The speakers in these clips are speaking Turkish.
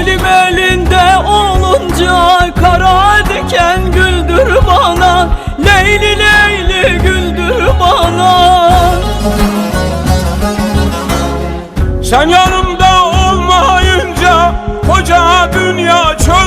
Elim elinde olunca kara diken güldür bana. Leyli leyli güldür bana. Sen yanımda olmayınca koca dünya çok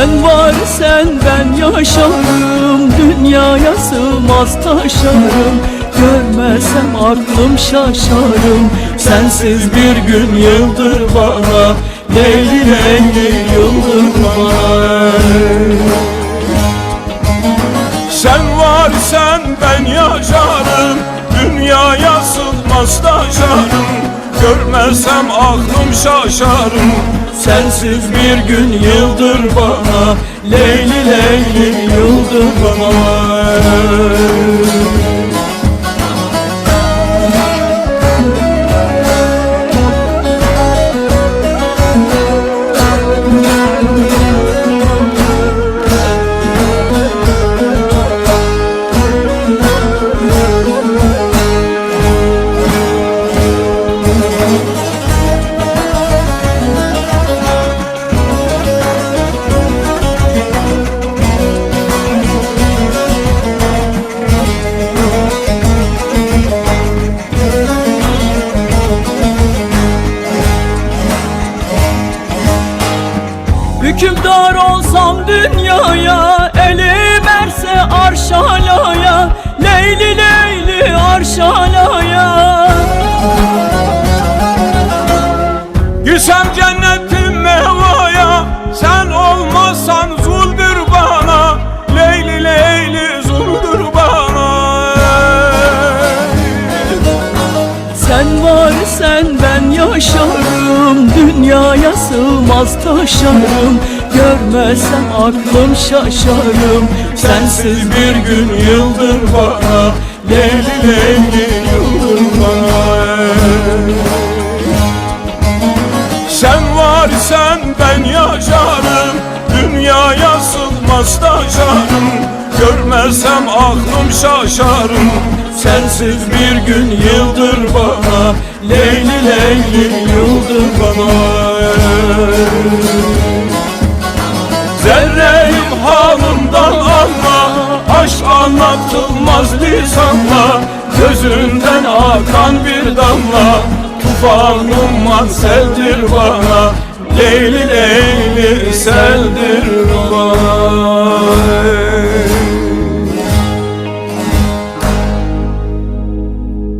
Sen var sen ben yaşarım. Dünyaya sığmaz taşarım. Görmesem aklım şaşarım. Sensiz bir gün yıldır bana Leyli leyli yıldır bana. Sen varsan ben yaşarım. Dünyaya sığmaz taşarım. Görmezsem aklım şaşarım Sensiz bir gün yıldır bana Leyli leyli yıldır bana Hükümdar olsam dünyaya Elim erse arşalaya Leyli leyli arşalaya. Gülsem cennetin mevaya Sen ben yaşarım. Dünyaya sığmaz taşarım. Görmesem aklım şaşarım. Sensiz bir gün yıldır bana Leyli leyli yıldır bana. Sen varsan ben yaşarım. Dünyaya sığmaz taşarım. Görmezsem aklım şaşarım. Sensiz bir gün yıldır bana Leyli leyli yıldır bana Zerreyim halımdan anla Aşk anlatılmaz lisanla. Gözünden akan bir damla Tufanım seldir bana. Leyli Leyli seldir